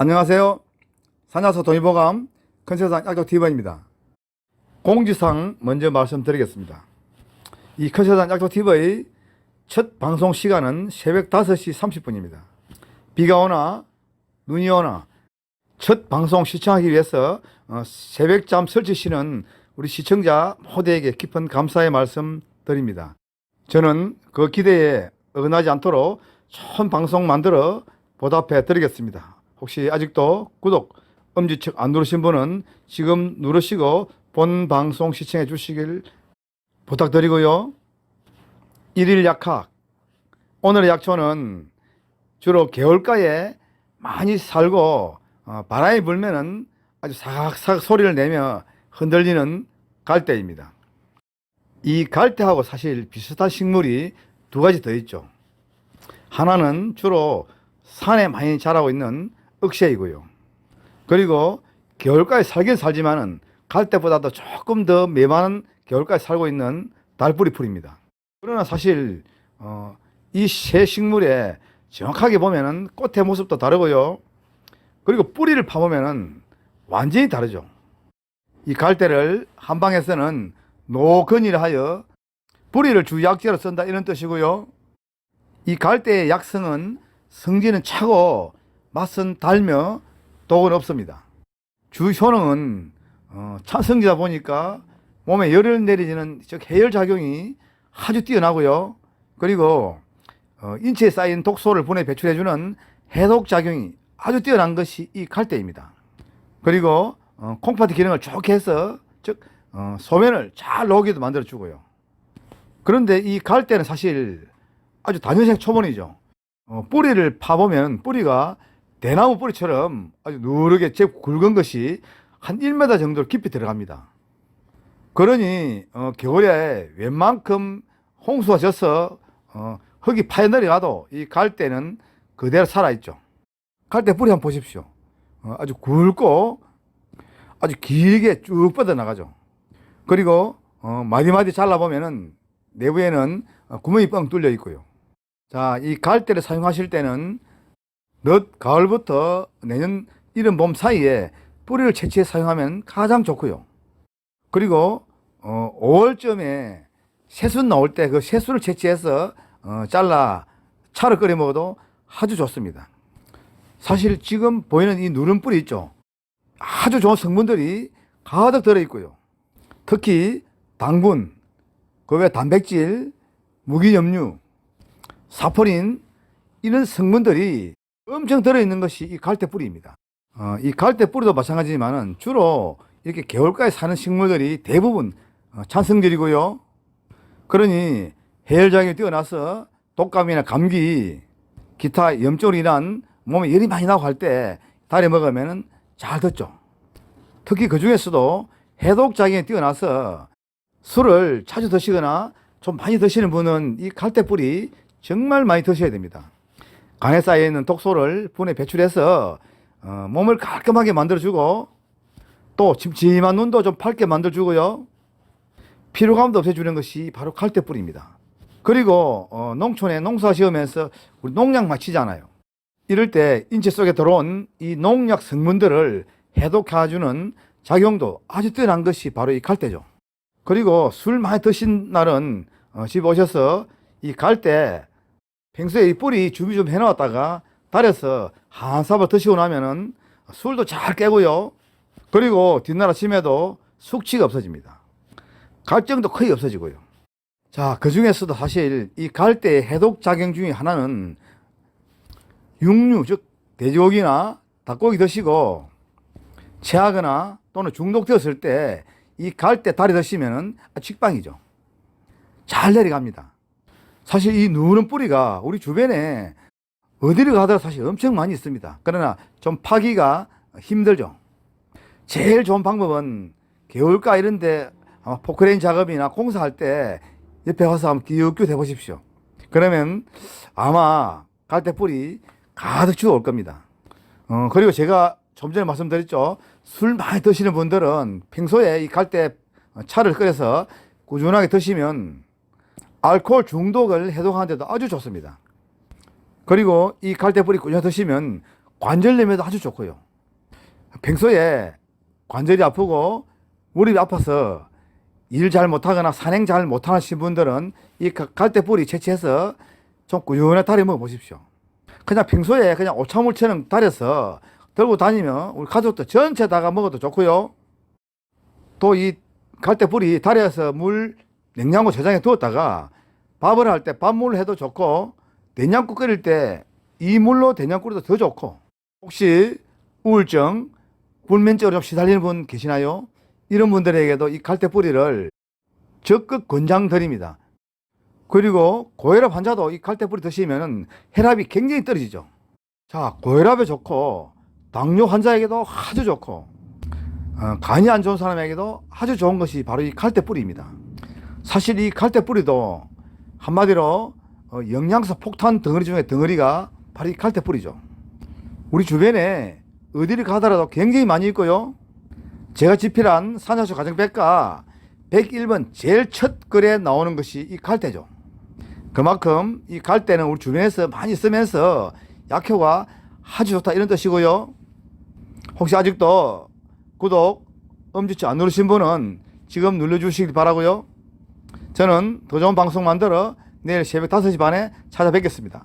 안녕하세요. 산야서 동의보감 큰세상 약속 TV입니다. 공지상 먼저 말씀드리겠습니다. 이 큰세상 약속 TV 첫 방송 시간은 새벽 5시 30분입니다. 비가 오나 눈이 오나 첫 방송 시청하기 위해서 어, 새벽잠 설치시는 우리 시청자 모두에게 깊은 감사의 말씀 드립니다. 저는 그 기대에 어긋나지 않도록 좋은 방송 만들어 보답해 드리겠습니다. 혹시 아직도 구독, 엄지척 안 누르신 분은 지금 누르시고 본 방송 시청해 주시길 부탁드리고요. 일일 약학. 오늘의 약초는 주로 개울가에 많이 살고 어, 바람이 불면은 아주 사각사각 소리를 내며 흔들리는 갈대입니다. 이 갈대하고 사실 비슷한 식물이 두 가지 더 있죠. 하나는 주로 산에 많이 자라고 있는 억새이고요. 그리고 겨울가에 살긴 살지만은 갈대보다도 조금 더 메마른 겨울가에 살고 있는 달뿌리 풀입니다. 그러나 사실 어, 이세 식물에 정확하게 보면은 꽃의 모습도 다르고요. 그리고 뿌리를 파보면은 완전히 다르죠. 이 갈대를 한방에서는 노건이라 하여 뿌리를 주약재로 쓴다 이런 뜻이고요. 이 갈대의 약성은 성질은 차고 맛은 달며 독은 없습니다. 주 효능은 어, 찬성지다 보니까 몸에 열을 내리는 즉 해열 작용이 아주 뛰어나고요. 그리고 어, 인체에 쌓인 독소를 분해 배출해주는 해독 작용이 아주 뛰어난 것이 이 갈대입니다. 그리고 어, 콩팥의 기능을 좋게 해서 즉 어, 소면을 잘 녹이도 만들어 주고요. 그런데 이 갈대는 사실 아주 단연생 초본이죠. 어, 뿌리를 파보면 뿌리가 대나무 뿌리처럼 아주 누르게 제 굵은 것이 한 1m 정도 깊이 들어갑니다. 그러니 어, 겨울에 웬만큼 홍수가 져서 어, 흙이 파여 내려가도 이 갈대는 그대로 살아있죠. 갈대 뿌리 한번 보십시오. 어, 아주 굵고 아주 길게 쭉 뻗어나가죠. 그리고 어, 마디마디 잘라보면은 내부에는 어, 구멍이 뻥 뚫려 있고요. 자, 이 갈대를 사용하실 때는 늦 가을부터 내년 이른 봄 사이에 뿌리를 채취해 사용하면 가장 좋고요. 그리고 어, 5월쯤에 새순 나올 때 그 새순을 채취해서 어, 잘라 차를 끓여 먹어도 아주 좋습니다. 사실 지금 보이는 이 누른 뿌리 있죠. 아주 좋은 성분들이 가득 들어 있고요. 특히 당분, 그 외 단백질, 무기염류, 사포린 이런 성분들이 엄청 들어있는 것이 이 갈대 뿌리입니다. 어, 이 갈대 뿌리도 마찬가지지만은 주로 이렇게 개울가에 사는 식물들이 대부분 어, 찬성질이고요. 그러니 해열작용이 뛰어나서 독감이나 감기, 기타 염증으로 인한 몸에 열이 많이 나고 할때 달에 먹으면은 잘 듣죠. 특히 그 중에서도 해독작용이 뛰어나서 술을 자주 드시거나 좀 많이 드시는 분은 이 갈대 뿌리 정말 많이 드셔야 됩니다. 간에 쌓여 있는 독소를 분해 배출해서 어, 몸을 깔끔하게 만들어주고 또 침침한 눈도 좀 밝게 만들어주고요. 피로감도 없애주는 것이 바로 갈대뿌리입니다. 그리고 어, 농촌에 농사 지으면서 우리 농약 마치잖아요. 이럴 때 인체 속에 들어온 이 농약 성분들을 해독해주는 작용도 아주 뛰어난 것이 바로 이 갈대죠. 그리고 술 많이 드신 날은 어, 집 오셔서 이 갈대 평소에 이 뿌리 준비 좀 해놓았다가 달여서 한 사발 드시고 나면은 술도 잘 깨고요. 그리고 뒷날 아침에도 숙취가 없어집니다. 갈증도 거의 없어지고요. 자, 그 중에서도 사실 이 갈대의 해독 작용 중에 하나는 육류, 즉 돼지고기나 닭고기 드시고 체하거나 또는 중독되었을 때 이 갈대 다리 드시면은 직방이죠. 잘 내려갑니다. 사실 이 누른 뿌리가 우리 주변에 어디를 가더라도 사실 엄청 많이 있습니다. 그러나 좀 파기가 힘들죠. 제일 좋은 방법은 개울가 이런데 아마 포크레인 작업이나 공사할 때 옆에 와서 한번 기웃기웃 해보십시오. 그러면 아마 갈대 뿌리 가득 주워 올 겁니다. 어, 그리고 제가 좀 전에 말씀드렸죠. 술 많이 드시는 분들은 평소에 이 갈대 차를 끓여서 꾸준하게 드시면 알코올 중독을 해독하는데도 아주 좋습니다. 그리고 이 갈대 뿌리 꾸준히 드시면 관절염에도 아주 좋고요. 평소에 관절이 아프고 무릎이 아파서 일 잘 못하거나 산행 잘 못하시는 분들은 이 가- 갈대 뿌리 채취해서 좀 꾸준히 다려 먹어 보십시오. 그냥 평소에 그냥 오차물처럼 다려서 들고 다니면 우리 가족들 전체 다가 먹어도 좋고요. 또 이 갈대 뿌리 다려서 물 냉장고 저장해 두었다가 밥을 할 때 밥물 해도 좋고 된장국 끓일 때 이 물로 된장국 끓여도 더 좋고 혹시 우울증, 불면증으로 좀 시달리는 분 계시나요? 이런 분들에게도 이 갈대 뿌리를 적극 권장드립니다. 그리고 고혈압 환자도 이 갈대 뿌리 드시면 혈압이 굉장히 떨어지죠. 자, 고혈압에 좋고 당뇨 환자에게도 아주 좋고 어, 간이 안 좋은 사람에게도 아주 좋은 것이 바로 이 갈대 뿌리입니다. 사실 이 갈대 뿌리도 한마디로 어, 영양소 폭탄 덩어리 중에 덩어리가 바로 이 갈대 뿌리죠. 우리 주변에 어디를 가더라도 굉장히 많이 있고요. 제가 집필한 산야수 가정백과 101번 제일 첫 글에 나오는 것이 이 갈대죠. 그만큼 이 갈대는 우리 주변에서 많이 쓰면서 약효가 아주 좋다 이런 뜻이고요. 혹시 아직도 구독, 엄지치 안 누르신 분은 지금 눌러주시길 바라고요. 저는 더 좋은 방송 만들어 내일 새벽 5시 반에 찾아뵙겠습니다.